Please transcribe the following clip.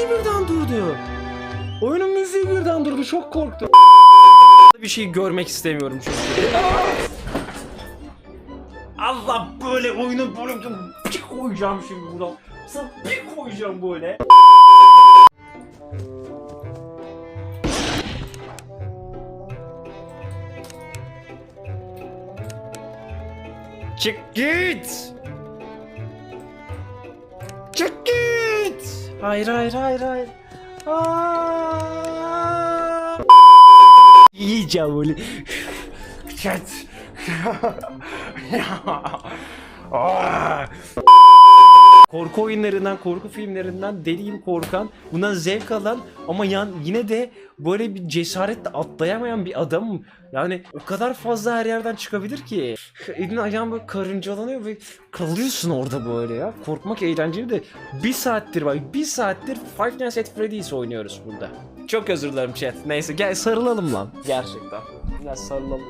müziği birden durdu. Oyunun müziği birden durdu. Çok korktum. Bir şey görmek istemiyorum çünkü. E, Allah böyle oyunu böyle bir koyacağım şimdi buradan. Sana bir koyacağım böyle. Çık git. Hayır hayır hayır hayır. Aa! Yiyeceğim böyle. Çet. Aa! Korku oyunlarından, korku filmlerinden deliyim korkan, bundan zevk alan ama yan, yine de böyle bir cesaretle atlayamayan bir adamım. Yani o kadar fazla her yerden çıkabilir ki. Elin ayağın böyle karıncalanıyor ve kalıyorsun orada böyle ya. Korkmak eğlenceli de bir saattir bak bir saattir Five Nights at Freddy's oynuyoruz burada. Çok özür dilerim chat. Neyse gel sarılalım lan. Gerçekten. Biraz sarılalım.